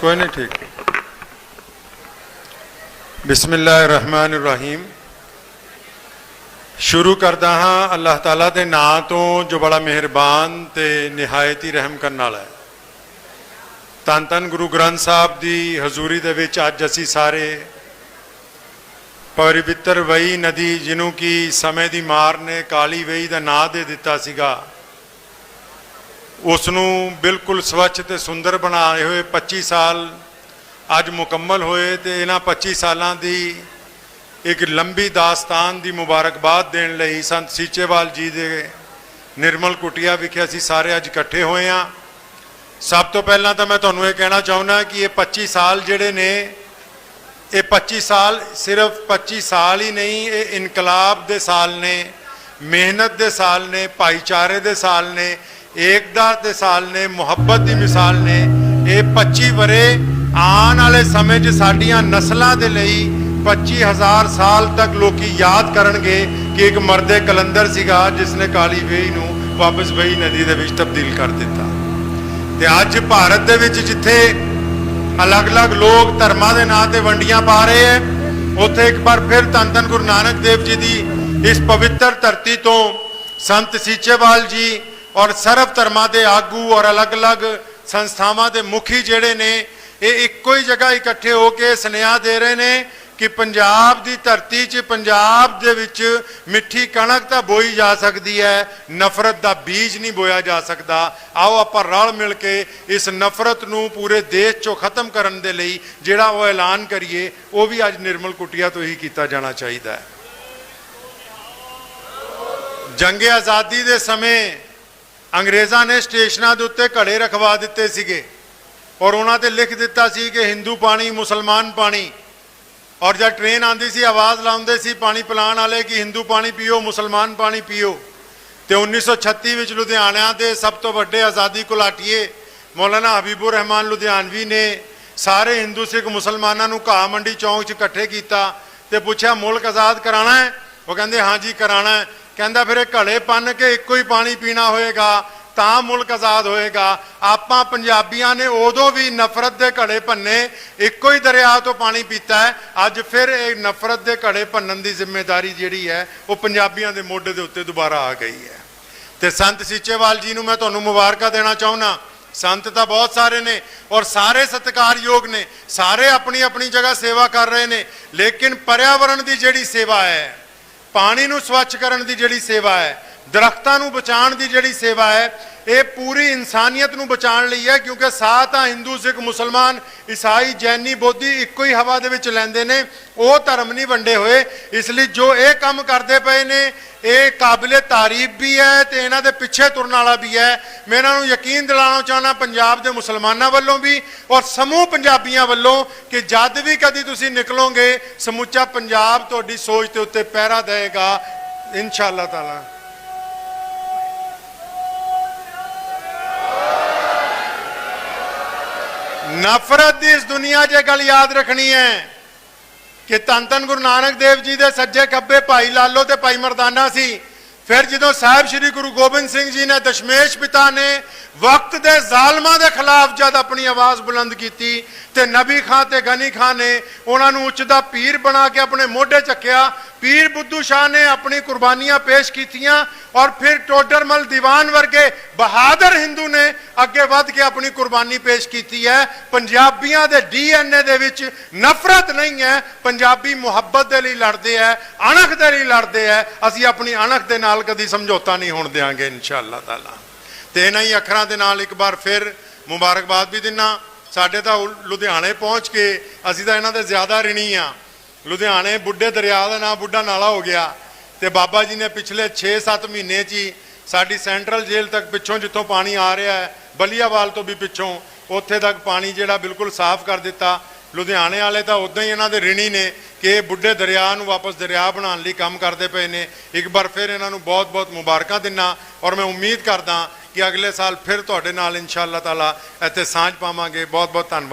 ਕੋਈ ਨਹੀਂ, ਠੀਕ। ਬਿਸਮਿਲ੍ਲਾਹਿਰਰਹਿਮਾਨਿਰਰਹੀਮ। ਸ਼ੁਰੂ ਕਰਦਾ ਹਾਂ ਅੱਲਾਹ ਤਾਲਾ ਦੇ ਨਾਂ ਤੋਂ ਜੋ ਬੜਾ ਮਿਹਰਬਾਨ ਤੇ ਨਿਹਾਇਤ ਹੀ ਰਹਿਮ ਕਰਨ ਵਾਲਾ ਹੈ। ਧੰਨ ਧੰਨ ਗੁਰੂ ਗ੍ਰੰਥ ਸਾਹਿਬ ਦੀ ਹਜ਼ੂਰੀ ਦੇ ਵਿੱਚ ਅੱਜ ਅਸੀਂ ਸਾਰੇ ਪਵਿੱਤਰ ਵਈ ਨਦੀ ਜਿਹਨੂੰ ਕਿ ਸਮੇਂ ਦੀ ਮਾਰ ਨੇ ਕਾਲੀ ਵਈ ਦਾ ਨਾਂ ਦੇ ਦਿੱਤਾ ਸੀਗਾ। ਉਸ ਨੂੰ ਬਿਲਕੁਲ ਸਵੱਛ ਤੇ ਸੁੰਦਰ ਬਣਾਏ ਹੋਏ 25 ਸਾਲ ਅੱਜ ਮੁਕੰਮਲ ਹੋਏ ਤੇ ਇਹਨਾਂ 25 ਸਾਲਾਂ ਦੀ ਇੱਕ ਲੰਬੀ ਦਾਸਤਾਨ ਦੀ ਮੁਬਾਰਕਬਾਦ ਦੇਣ ਲਈ ਸੰਤ ਸੀਚੇਵਾਲ ਜੀ ਦੇ ਨਿਰਮਲ ਕੁਟਿਆ ਵਿਖੇ ਅਸੀਂ ਸਾਰੇ ਅੱਜ ਇਕੱਠੇ ਹੋਏ ਹਾਂ। ਸਭ ਤੋਂ ਪਹਿਲਾਂ ਤਾਂ ਮੈਂ ਤੁਹਾਨੂੰ ਇਹ ਕਹਿਣਾ ਚਾਹੁੰਦਾ ਕਿ ਇਹ 25 ਸਾਲ ਜਿਹੜੇ ਨੇ, ਇਹ 25 ਸਾਲ ਸਿਰਫ 25 ਸਾਲ ਹੀ ਨਹੀਂ, ਇਹ ਇਨਕਲਾਬ ਦੇ ਸਾਲ ਨੇ, ਮਿਹਨਤ ਦੇ ਸਾਲ ਨੇ, ਭਾਈਚਾਰੇ ਦੇ ਸਾਲ ਨੇ ਏਕਤਾ ਦੇ ਸਾਲ ਨੇ, ਮੁਹੱਬਤ ਦੀ ਮਿਸਾਲ ਨੇ, ਇਹ 25 ਵਰੇ ਆਉਣ ਵਾਲੇ ਸਮੇਂ 'ਚ ਸਾਡੀਆਂ ਨਸਲਾਂ ਦੇ ਲਈ 25000 ਸਾਲ ਤੱਕ ਲੋਕੀ ਯਾਦ ਕਰਨਗੇ ਕਿ ਇੱਕ ਮਰਦੇ ਕਲੰਦਰ ਸੀਗਾ, ਜਿਸ ਨੇ ਕਾਲੀ ਵੇਈ ਨੂੰ ਵਾਪਸ ਵਈ ਨਦੀ ਦੇ ਵਿੱਚ ਤਬਦੀਲ ਕਰ ਦਿੱਤਾ। ਤੇ ਅੱਜ ਭਾਰਤ ਦੇ ਵਿੱਚ ਜਿੱਥੇ ਅਲੱਗ-ਅਲੱਗ ਲੋਕ ਧਰਮਾਂ ਦੇ ਨਾਂ ਤੇ ਵੰਡੀਆਂ ਪਾ ਰਹੇ ਐ ਉੱਥੇ ਇੱਕ ਵਾਰ ਫਿਰ ਧੰਨ ਧੰਨ ਗੁਰੂ ਨਾਨਕ ਦੇਵ ਜੀ ਦੀ ਇਸ ਪਵਿੱਤਰ ਧਰਤੀ ਤੋਂ ਸੰਤ ਸੀਚੇਵਾਲ ਜੀ ਔਰ ਸਰਬ ਧਰਮਾਂ ਦੇ ਆਗੂ ਔਰ ਅਲੱਗ-ਅਲੱਗ ਸੰਸਥਾਵਾਂ ਦੇ ਮੁਖੀ ਜਿਹੜੇ ਨੇ, ਇਹ ਇੱਕੋ ਹੀ ਜਗ੍ਹਾ ਇਕੱਠੇ ਹੋ ਕੇ ਸੁਨੇਹਾ ਦੇ ਰਹੇ ਨੇ ਕਿ ਪੰਜਾਬ ਦੀ ਧਰਤੀ 'ਚ, ਪੰਜਾਬ ਦੇ ਵਿੱਚ ਮਿੱਠੀ ਕਣਕ ਤਾਂ ਬੋਈ ਜਾ ਸਕਦੀ ਹੈ, ਨਫ਼ਰਤ ਦਾ ਬੀਜ ਨਹੀਂ ਬੋਇਆ ਜਾ ਸਕਦਾ। ਆਓ ਆਪਾਂ ਰਲ ਮਿਲ ਕੇ ਇਸ ਨਫ਼ਰਤ ਨੂੰ ਪੂਰੇ ਦੇਸ਼ 'ਚੋਂ ਖਤਮ ਕਰਨ ਦੇ ਲਈ ਜਿਹੜਾ ਉਹ ਐਲਾਨ ਕਰੀਏ, ਉਹ ਵੀ ਅੱਜ ਨਿਰਮਲ ਕੁਟਿਆ ਤੋਂ ਹੀ ਕੀਤਾ ਜਾਣਾ ਚਾਹੀਦਾ ਹੈ। ਜੰਗੇ ਆਜ਼ਾਦੀ ਦੇ ਸਮੇਂ ਅੰਗਰੇਜ਼ਾਂ ਨੇ ਸਟੇਸ਼ਨਾਂ ਦੇ ਉੱਤੇ ਘੜੇ ਰਖਵਾ ਦਿੱਤੇ ਸੀਗੇ ਔਰ ਉਹਨਾਂ ਤੇ ਲਿਖ ਦਿੱਤਾ ਸੀ ਕਿ ਹਿੰਦੂ ਪਾਣੀ, ਮੁਸਲਮਾਨ ਪਾਣੀ। ਔਰ ਜਦ ਟ੍ਰੇਨ ਆਂਦੀ ਸੀ, ਆਵਾਜ਼ ਲਾਉਂਦੇ ਸੀ ਪਾਣੀ ਪਿਲਾਉਣ ਵਾਲੇ ਕਿ ਹਿੰਦੂ ਪਾਣੀ ਪੀਓ, ਮੁਸਲਮਾਨ ਪਾਣੀ ਪੀਓ। ਤੇ 1936 ਵਿੱਚ ਲੁਧਿਆਣਾ ਦੇ ਸਭ ਤੋਂ ਵੱਡੇ ਆਜ਼ਾਦੀ ਘੁਲਾਟੀਏ ਮੌਲਾਨਾ ਹਬੀਬੁਰ ਰਹਿਮਾਨ ਲੁਧਿਆਣਵੀ ਨੇ ਸਾਰੇ ਹਿੰਦੂ, ਸਿੱਖ, ਮੁਸਲਮਾਨਾਂ ਨੂੰ ਘਾਹ ਮੰਡੀ ਚੌਂਕ 'ਚ ਇਕੱਠੇ ਕੀਤਾ ਤੇ ਪੁੱਛਿਆ, ਮੁਲਕ ਆਜ਼ਾਦ ਕਰਾਣਾ ਹੈ? ਉਹ ਕਹਿੰਦੇ ਹਾਂਜੀ ਕਰਾਣਾ ਹੈ। ਕਹਿੰਦਾ ਫਿਰ ਇਹ ਘੜੇ ਪੰਨ ਕੇ ਇੱਕੋ ਹੀ ਪਾਣੀ ਪੀਣਾ ਹੋਏਗਾ, ਤਾਂ ਮੁਲਕ ਆਜ਼ਾਦ ਹੋਏਗਾ। ਆਪਾਂ ਪੰਜਾਬੀਆਂ ਨੇ ਉਦੋਂ ਵੀ ਨਫ਼ਰਤ ਦੇ ਘੜੇ ਭੰਨੇ, ਇੱਕੋ ਹੀ ਦਰਿਆ ਤੋਂ ਪਾਣੀ ਪੀਤਾ ਹੈ। ਅੱਜ ਫਿਰ ਇਹ ਨਫ਼ਰਤ ਦੇ ਘੜੇ ਭੰਨਣ ਦੀ ਜ਼ਿੰਮੇਵਾਰੀ ਜਿਹੜੀ ਹੈ, ਉਹ ਪੰਜਾਬੀਆਂ ਦੇ ਮੋਢੇ ਦੇ ਉੱਤੇ ਦੁਬਾਰਾ ਆ ਗਈ ਹੈ। ਤੇ ਸੰਤ ਸੀਚੇਵਾਲ ਜੀ ਨੂੰ ਮੈਂ ਤੁਹਾਨੂੰ ਮੁਬਾਰਕਾਂ ਦੇਣਾ ਚਾਹੁੰਦਾ। ਸੰਤ ਤਾਂ ਬਹੁਤ ਸਾਰੇ ਨੇ ਔਰ ਸਾਰੇ ਸਤਿਕਾਰਯੋਗ ਨੇ, ਸਾਰੇ ਆਪਣੀ ਆਪਣੀ ਜਗ੍ਹਾ ਸੇਵਾ ਕਰ ਰਹੇ ਨੇ, ਲੇਕਿਨ ਪਰਿਆਵਰਣ ਦੀ ਜਿਹੜੀ ਸੇਵਾ ਹੈ ਪਾਣੀ ਨੂੰ ਸਵੱਛ ਕਰਨ ਦੀ ਜਿਹੜੀ ਸੇਵਾ ਹੈ ਦਰਖਤਾਂ ਨੂੰ ਬਚਾਉਣ ਦੀ ਜਿਹੜੀ ਸੇਵਾ ਹੈ, ਇਹ ਪੂਰੀ ਇਨਸਾਨੀਅਤ ਨੂੰ ਬਚਾਉਣ ਲਈ ਹੈ, ਕਿਉਂਕਿ ਸਾਹ ਤਾਂ ਹਿੰਦੂ ਸਿੱਖ, ਮੁਸਲਮਾਨ, ਈਸਾਈ, ਜੈਨੀ, ਬੋਧੀ ਇੱਕੋ ਹੀ ਹਵਾ ਦੇ ਵਿੱਚ ਲੈਂਦੇ ਨੇ, ਉਹ ਧਰਮ ਨਹੀਂ ਵੰਡੇ ਹੋਏ। ਇਸ ਲਈ ਜੋ ਇਹ ਕੰਮ ਕਰਦੇ ਪਏ ਨੇ, ਇਹ ਕਾਬਲੇ ਤਾਰੀਫ ਵੀ ਹੈ ਤੇ ਇਹਨਾਂ ਦੇ ਪਿੱਛੇ ਤੁਰਨ ਵਾਲਾ ਵੀ ਹੈ। ਮੈਂ ਇਹਨਾਂ ਨੂੰ ਯਕੀਨ ਦਿਲਾਉਣਾ ਚਾਹੁੰਦਾ, ਪੰਜਾਬ ਦੇ ਮੁਸਲਮਾਨਾਂ ਵੱਲੋਂ ਵੀ ਔਰ ਸਮੂਹ ਪੰਜਾਬੀਆਂ ਵੱਲੋਂ ਕਿ ਜਦ ਵੀ ਕਦੀ ਤੁਸੀਂ ਨਿਕਲੋਗੇ, ਸਮੁੱਚਾ ਪੰਜਾਬ ਤੁਹਾਡੀ ਸੋਚ ਦੇ ਉੱਤੇ ਪਹਿਰਾ ਦੇਵੇਗਾ ਇਨਸ਼ਾ ਅੱਲਾਹ ਤਾਲਾ। ਨਫ਼ਰਤ ਦੀ ਇਸ ਦੁਨੀਆ 'ਚ ਗੱਲ ਯਾਦ ਰੱਖਣੀ ਹੈ ਕਿ ਧੰਨ ਧੰਨ ਗੁਰੂ ਨਾਨਕ ਦੇਵ ਜੀ ਦੇ ਸੱਜੇ ਖੱਬੇ ਭਾਈ ਲਾਲੋ ਤੇ ਭਾਈ ਮਰਦਾਨਾ ਸੀ। ਫਿਰ ਜਦੋਂ ਸਾਹਿਬ ਸ੍ਰੀ ਗੁਰੂ ਗੋਬਿੰਦ ਸਿੰਘ ਜੀ ਨੇ ਦਸ਼ਮੇਸ਼ ਪਿਤਾ ਨੇ ਵਕਤ ਦੇ ਜ਼ਾਲਮਾਂ ਦੇ ਖਿਲਾਫ ਜਦ ਆਪਣੀ ਆਵਾਜ਼ ਬੁਲੰਦ ਕੀਤੀ ਤੇ ਨਬੀ ਖਾਂ ਤੇ ਗਨੀ ਖਾਂ ਨੇ ਉਹਨਾਂ ਨੂੰ ਉੱਚ ਦਾ ਪੀਰ ਬਣਾ ਕੇ ਆਪਣੇ ਮੋਢੇ ਚੱਕਿਆ ਪੀਰ ਬੁੱਧੂ ਸ਼ਾਹ ਨੇ ਆਪਣੀ ਕੁਰਬਾਨੀਆਂ ਪੇਸ਼ ਕੀਤੀਆਂ ਔਰ ਫਿਰ ਟੋਡਰਮਲ ਦੀਵਾਨ ਵਰਗੇ ਬਹਾਦਰ ਹਿੰਦੂ ਨੇ ਅੱਗੇ ਵੱਧ ਕੇ ਆਪਣੀ ਕੁਰਬਾਨੀ ਪੇਸ਼ ਕੀਤੀ ਹੈ। ਪੰਜਾਬੀਆਂ ਦੇ ਡੀਐਨਏ ਦੇ ਵਿੱਚ ਨਫ਼ਰਤ ਨਹੀਂ ਹੈ। ਪੰਜਾਬੀ ਮੁਹੱਬਤ ਦੇ ਲਈ ਲੜਦੇ ਹੈ, ਅਣਖ ਦੇ ਲਈ ਲੜਦੇ ਹੈ। ਅਸੀਂ ਆਪਣੀ ਅਣਖ ਦੇ ਨਾਲ ਕਦੀ ਸਮਝੌਤਾ ਨਹੀਂ ਹੋਣ ਦੇਵਾਂਗੇ ਇਨਸ਼ਾਅੱਲਾ ਤਾਲਾ। ਤੇ ਇਹਨਾਂ ਹੀ ਅੱਖਰਾਂ ਦੇ ਨਾਲ ਇੱਕ ਵਾਰ ਫਿਰ ਮੁਬਾਰਕਬਾਦ ਵੀ ਦਿੰਨਾ। ਸਾਡੇ ਤਾਂ ਉਲ- ਲੁਧਿਆਣੇ ਪਹੁੰਚ ਕੇ ਅਸੀਂ ਤਾਂ ਇਹਨਾਂ ਦੇ ਜ਼ਿਆਦਾ ਰਿਣੀ ਆ। ਲੁਧਿਆਣੇ ਬੁੱਢੇ ਦਰਿਆ ਦਾ ਨਾਂ ਬੁੱਢਾ ਨਾਲਾ ਹੋ ਗਿਆ ਤੇ ਬਾਬਾ ਜੀ ਨੇ ਪਿਛਲੇ 6-7 ਮਹੀਨੇ 'ਚ ਹੀ ਸਾਡੀ ਸੈਂਟਰਲ ਜੇਲ੍ਹ ਤੱਕ ਪਿੱਛੋਂ ਜਿੱਥੋਂ ਪਾਣੀ ਆ ਰਿਹਾ ਹੈ, ਬਲੀਆਵਾਲ ਤੋਂ ਵੀ ਪਿੱਛੋਂ, ਉੱਥੇ ਤੱਕ ਪਾਣੀ ਜਿਹੜਾ ਬਿਲਕੁਲ ਸਾਫ਼ ਕਰ ਦਿੱਤਾ। ਲੁਧਿਆਣੇ ਵਾਲੇ ਤਾਂ ਉਦਾਂ ਹੀ ਇਹਨਾਂ ਦੇ ਰਿਣੀ ਨੇ ਕਿ ਇਹ ਬੁੱਢੇ ਦਰਿਆ ਨੂੰ ਵਾਪਸ ਦਰਿਆ ਬਣਾਉਣ ਲਈ ਕੰਮ ਕਰਦੇ ਪਏ ਨੇ। ਇੱਕ ਵਾਰ ਫਿਰ ਇਹਨਾਂ ਨੂੰ ਬਹੁਤ-ਬਹੁਤ ਮੁਬਾਰਕਾਂ ਦਿੰਨਾ ਔਰ ਮੈਂ ਉਮੀਦ ਕਰਦਾ ਕਿ ਅਗਲੇ ਸਾਲ ਫਿਰ ਤੁਹਾਡੇ ਨਾਲ ਇਨਸ਼ਾ ਅੱਲਾਹ ਤਾਲਾ ਇੱਥੇ ਸਾਂਝ ਪਾਵਾਂਗੇ। ਬਹੁਤ-ਬਹੁਤ ਧੰਨਵਾਦ।